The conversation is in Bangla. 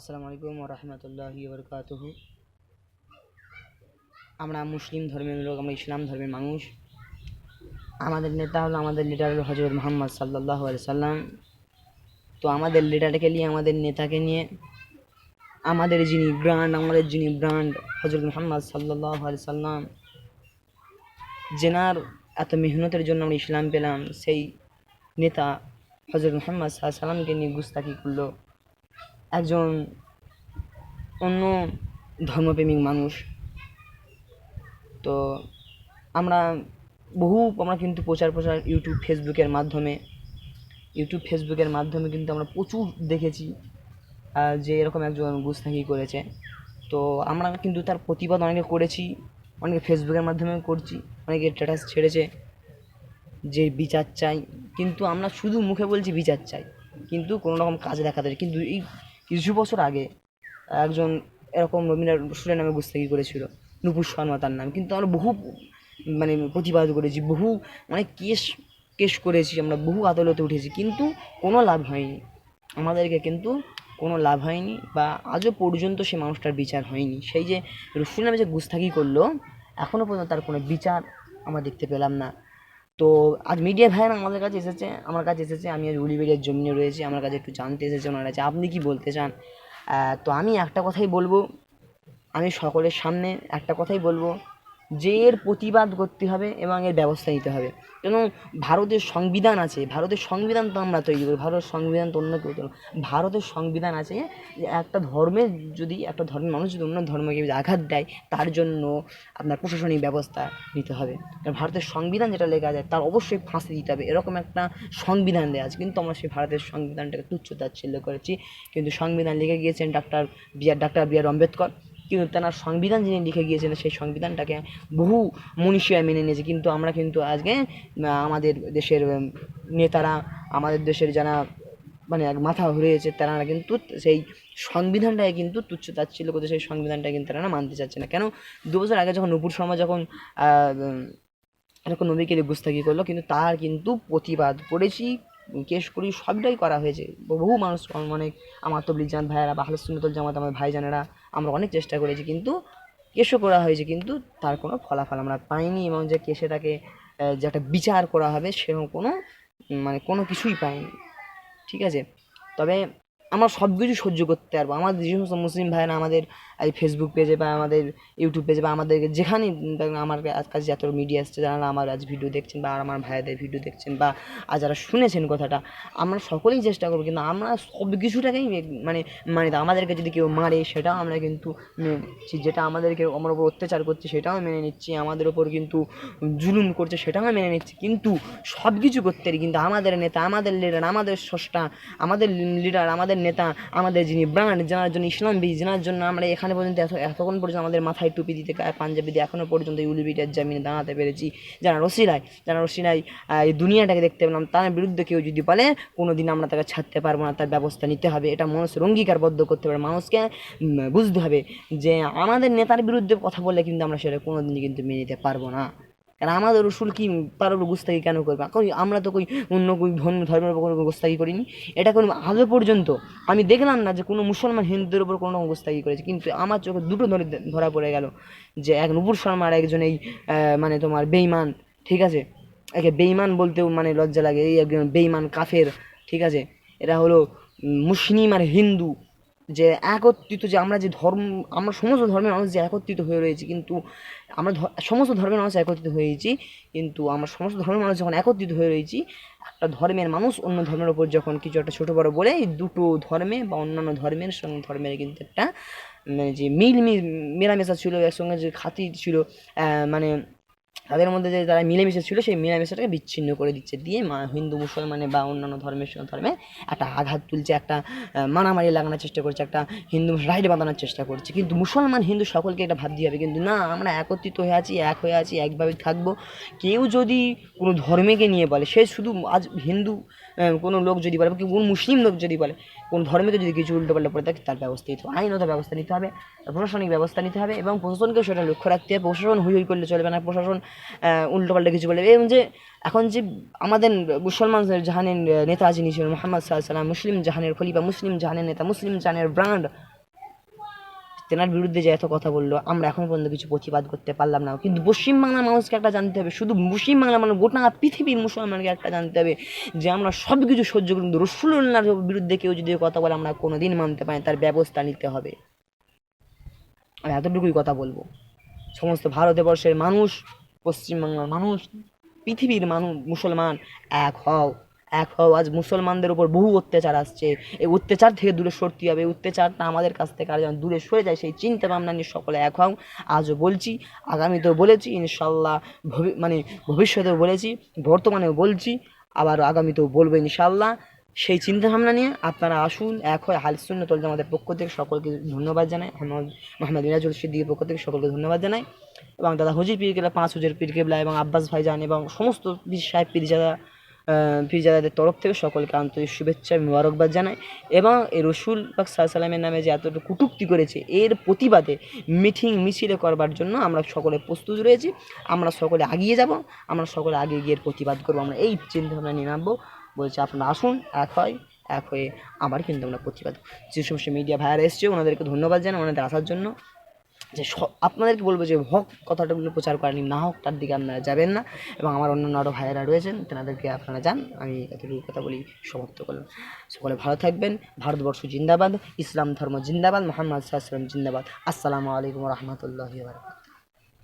আসসালামু আলাইকুম রহমতুল্লাহ বরকাতহু আমরা মুসলিম ধর্মের লোক, আমরা ইসলাম ধর্মের মানুষ। আমাদের নেতা হলো আমাদের লিডার হলো হজরত মোহাম্মদ সাল্লাহ সাল্লাম। তো আমাদের লিডারকে নিয়ে, আমাদের নেতাকে নিয়ে, আমাদের যিনি ব্র্যান্ড আমাদের যিনি ব্র্যান্ড হজরত মোহাম্মদ সাল্লাহ সাল্লাম জেনার এত মেহনতের জন্য আমরা ইসলাম পেলাম, সেই নেতা হজরত মোহাম্মদ সাল্লামকে নিয়ে গুস্তাকি করল। একজন অন্য ধর্মপ্রেমিক মানুষ তো আমরা বহু, আমরা কিন্তু প্রচার প্রচার ইউটিউব ফেসবুকের মাধ্যমে ইউটিউব ফেসবুকের মাধ্যমে কিন্তু আমরা প্রচুর দেখেছি যে এরকম একজন গুস্তাখি করেছে তো আমরা কিন্তু তার প্রতিবাদ অনেকে করেছি, অনেকে ফেসবুকের মাধ্যমে করছি, অনেকে স্ট্যাটাস ছেড়েছে যে বিচার চাই কিন্তু আমরা শুধু মুখে বলছি বিচার চাই, কিন্তু কোনো রকম কাজে দেখাতে। কিন্তু এই কিছু বছর আগে একজন এরকম রবীন্দ্র রসুলের নামে গুস্তাগি করেছিল। নুপুর শর্মা তার নাম। কিন্তু আমরা বহু মানে প্রতিবাদ করেছি, বহু মানে কেস কেস করেছি, আমরা বহু আদালতে উঠেছি, কিন্তু কোনো লাভ হয়নি। আমাদেরকে কিন্তু কোনো লাভ হয়নি বা আজও পর্যন্ত সে মানুষটার বিচার হয়নি। সেই যে রসুল নামে যে গুস্তাগি করল এখনও পর্যন্ত তার কোনো বিচার আমরা দেখতে পেলাম না। তো আজ মিডিয়া ভাইয়েরা আমাদের কাছে এসেছে, আমার কাছে এসেছে, আমি আজ উলিবেরিয়ার জমিনে রয়েছি, আমার কাছে একটু জানতে এসেছে ওনার কাছে। আপনি কি বলতে চান? তো আমি একটা কথাই বলব, আমি সকলের সামনে একটা কথাই বলব যে এর প্রতিবাদ করতে হবে এবং এর ব্যবস্থা নিতে হবে। কেন? ভারতের সংবিধান আছে। ভারতের সংবিধান তো আমরা তৈরি করি। ভারতের সংবিধান তো অন্য কেউ। ভারতের সংবিধান আছে যে একটা ধর্মের যদি, একটা ধর্মের মানুষ যদি অন্য ধর্মকে যদি আঘাত দেয়, তার জন্য আপনার প্রশাসনিক ব্যবস্থা নিতে হবে। কারণ ভারতের সংবিধান যেটা লেখা আছে, তার অবশ্যই ফাঁসি দিতে হবে। এরকম একটা সংবিধান দেওয়া আছে। কিন্তু আমরা সেই ভারতের সংবিধানটাকে তুচ্ছ তাচ্ছিল্য করেছি। কিন্তু সংবিধান লিখে গিয়েছেন doctor B R, doctor B R Ambedkar. কিন্তু তেনার সংবিধান যিনি লিখে গিয়েছেন, সেই সংবিধানটাকে বহু মনীষীরা মেনে নিয়েছে। কিন্তু আমরা কিন্তু আজকে আমাদের দেশের নেতারা, আমাদের দেশের যারা মানে এক মাথা হয়েছে তারা কিন্তু সেই সংবিধানটাকে কিন্তু তুচ্ছ তাচ্ছিল করতে, সেই সংবিধানটা কিন্তু তারা মানতে চাচ্ছে না। কেন? দু বছর আগে যখন নুপুর শর্মা যখন এরকম নবীকে গুস্তাকি করল, কিন্তু তার কিন্তু প্রতিবাদ করেছি কেস করি সবটাই করা হয়েছে। বহু মানুষ অনেক আমার তবলিক জামাত ভাইয়েরা বা হালসুন্নতল জামাত আমার ভাইজানেরা আমরা অনেক চেষ্টা করেছি কিন্তু কেসও করা হয়েছে কিন্তু তার কোনো ফলাফল আমরা পাইনি এবং যে কেসেটাকে আহ, যে একটা বিচার করা হবে সেরকম কোনো মানে কোনো কিছুই পাইনি। ঠিক আছে? তবে আমরা সব কিছু সহ্য করতে পারব। আমাদের যে সমস্ত মুসলিম ভাইরা আমাদের এই ফেসবুক পেজে বা আমাদের ইউটিউব পেজে বা আমাদের যেখানে আমার কাছে যত মিডিয়া আসছে, যারা আমার আজ ভিডিও দেখছেন বা আমার ভাইদের ভিডিও দেখছেন বা আজ যারা শুনেছেন কথাটা, আমরা সকলেই চেষ্টা করব কিন্তু আমরা সব কিছুটাকেই মানে মানে আমাদেরকে যদি কেউ মারে সেটাও আমরা কিন্তু যেটা আমাদেরকে আমার উপর অত্যাচার করছে সেটাও মেনে নিচ্ছি, আমাদের ওপর কিন্তু জুলুম করছে সেটাও মেনে নিচ্ছি। কিন্তু সব কিছু করতে পারি কিন্তু আমাদের নেতা, আমাদের লিডার আমাদের স্রষ্টা, আমাদের লিডার আমাদের নেতা, আমাদের যিনি ব্রান্ড জানার জন্য ইসলাম বীজ জানার জন্য আমরা এখানে পর্যন্ত এত এতক্ষণ পর্যন্ত আমাদের মাথায় টুপি দিতে পাঞ্জাবি দিয়ে এখনও পর্যন্ত ইউলিবিটার জামিনে দাঁড়াতে পেরেছি। যারা রশিরায় যারা রসিলাই আহ, এই দুনিয়াটাকে দেখতে পেলাম তার বিরুদ্ধে কেউ যদি বলে কোনো দিন আমরা তাকে ছাড়তে পারব না তার ব্যবস্থা নিতে হবে। এটা মানুষের অঙ্গীকারবদ্ধ করতে পারে। মানুষকে বুঝতে হবে যে আমাদের নেতার বিরুদ্ধে কথা বললে কিন্তু আমরা সেটা কোনো দিনই কিন্তু মেনে নিতে পারব না। কারণ আমাদের রসুল কি উপর গুস্তাকি কেন করবে? কই আমরা তো কই অন্য ধর্ম, ধর্মের উপর কোনো গুস্তাকি করিনি। এটা কোনো আজও পর্যন্ত আমি দেখলাম না যে কোনো মুসলমান হিন্দুদের উপর কোনো রকম গুস্তাকি করেছে। কিন্তু আমার চোখে দুটো ধরে ধরা পড়ে গেল যে এক নুপুর শর্মা আর একজন এই মানে তোমার বেইমান ঠিক আছে? একে বেইমান বলতেও মানে লজ্জা লাগে। এই একজন বেইমান কাফের, ঠিক আছে? এরা হলো মুসলিম আর হিন্দু। যে একত্রিত যে আমরা যে ধর্ম, আমরা সমস্ত ধর্মের মানুষ যে একত্রিত হয়ে রয়েছি, কিন্তু আমরা সমস্ত ধর্মের মানুষ একত্রিত হয়েছি কিন্তু আমরা সমস্ত ধর্মের মানুষ যখন একত্রিত হয়ে রয়েছি, একটা ধর্মের মানুষ অন্য ধর্মের ওপর যখন কিছু একটা ছোটো বড়ো বলে, এই দুটো ধর্মে বা অন্যান্য ধর্মের সঙ্গে, ধর্মের কিন্তু একটা মানে যে মিল মি- মেলামেশা ছিল, একসঙ্গে যে খাতি ছিল মানে তাদের মধ্যে যে যারা মিলেমিশে ছিল, সেই মিলেমিশাটাকে বিচ্ছিন্ন করে দিচ্ছে। দিয়ে মা- হিন্দু, মুসলমানে বা অন্যান্য ধর্মের ধর্মে একটা আঘাত তুলছে, একটা মারামারি লাগানোর চেষ্টা করছে, একটা হিন্দু রাইট বাঁধানোর চেষ্টা করছে। কিন্তু মুসলমান, হিন্দু সকলকে এটা ভাবতে হবে। কিন্তু না, আমরা একত্রিত হয়ে আছি, এক হয়ে আছি, একভাবে থাকব। কেউ যদি কোনো ধর্মকে নিয়ে বলে, সে শুধু আজ হিন্দু কোনো লোক যদি বলে কোনো মুসলিম লোক যদি বলে, কোন ধর্মকে যদি কিছু উল্টো পাল্টা পড়ে থাকে, তার ব্যবস্থা নিতে হবে। আইনত ব্যবস্থা নিতে হবে, প্রশাসনিক ব্যবস্থা নিতে হবে এবং প্রশাসনকেও সেটা লক্ষ্য রাখতে হবে। প্রশাসন হুই হুই করলে চলবে না। প্রশাসন উল্টো পাল্টা কিছু বলবে এবং যে এখন যে আমাদের মুসলমান জাহানের নেতা যিনি ছিলেন মোহাম্মদ সাল্লাম মুসলিম জাহানের খলিফা, মুসলিম জাহানের নেতা, মুসলিম জাহানের ব্রান্ড তেনার বিরুদ্ধে যে এত কথা বলল, আমরা এখন পর্যন্ত কিছু প্রতিবাদ করতে পারলাম না। কিন্তু পশ্চিমবাংলার মানুষকে একটা জানতে হবে, শুধু পশ্চিমবাংলার মানুষ, গোটা পৃথিবীর মুসলমানকে একটা জানতে হবে যে আমরা সব কিছু সহ্য করি কিন্তু রসুল্লাহর বিরুদ্ধে কেউ যদি কথা বলে, আমরা কোনো দিন মানতে পারি তার ব্যবস্থা নিতে হবে। আমি এতটুকুই কথা বলব। সমস্ত ভারতবর্ষের মানুষ পশ্চিমবাংলার মানুষ, পৃথিবীর মানুষ, মুসলমান এক হও এক হও। আজ মুসলমানদের উপর বহু অত্যাচার আসছে। এই অত্যাচার থেকে দূরে সরতে হবে। অত্যাচারটা আমাদের কাছ থেকে আর যেন দূরে সরে যায়, সেই চিন্তা ভাবনা নিয়ে সকলে এক হও। আজও বলছি, আগামীতেও বলেছি, ইনশাল্লাহ ভবি মানে ভবিষ্যতেও বলেছি, বর্তমানেও বলছি আবার আগামীতেও বলব ইনশাল্লাহ। সেই চিন্তা ভাবনা নিয়ে আপনারা আসুন, এক হয় হাল শূন্য তলতে আমাদের পক্ষ থেকে সকলকে ধন্যবাদ জানাই। মোহাম্মদ মোহাম্মদ মিরাজুল সিদ্দিকের পক্ষ থেকে সকলকে ধন্যবাদ জানাই। এবং দাদা হুজির পীর পাঁচ হুজুর পীর কেবলা এবং আব্বাস ভাইজান এবং সমস্ত পীর সাহেব পীরজাদা পীরজাদাদের তরফ থেকে সকলকে আন্তরিক শুভেচ্ছা মোবারকবাদ জানাই। এবং রসুল পাক সাল্লামের নামে যে এতটুকু কটূক্তি করেছে, এর প্রতিবাদে মিটিং, মিছিলে করবার জন্য আমরা সকলে প্রস্তুত রয়েছি। আমরা সকলে আগিয়ে যাব, আমরা সকলে আগে গিয়ে প্রতিবাদ করব। আমরা এই চিন্তা ভাবনা নিয়ে নামবো। বলছে, আপনারা আসুন, এক হয়, এক হয়ে আবার কিন্তু আমরা প্রতিবাদ যে সমস্ত মিডিয়া ভাইয়ারা এসছে, ওনাদেরকে ধন্যবাদ জানাই ওনাদের আসার জন্য। যে আপনাদেরকে বলব যে হক কথাটাগুলো প্রচার করেনি, না হোক, তার দিকে আপনারা যাবেন না। এবং আমার অন্যান্য আরও ভাইয়েরা রয়েছেন, তেনাদেরকে আপনারা যান। আমি এতটুকু কথা বলি, সমাপ্ত করলাম। সকলে ভালো থাকবেন। ভারতবর্ষ জিন্দাবাদ, ইসলাম ধর্ম জিন্দাবাদ, মোহাম্মদ সাল্লাম জিন্দাবাদ। আসসালামু আলাইকুম রহমতুল্লাহ বারকাত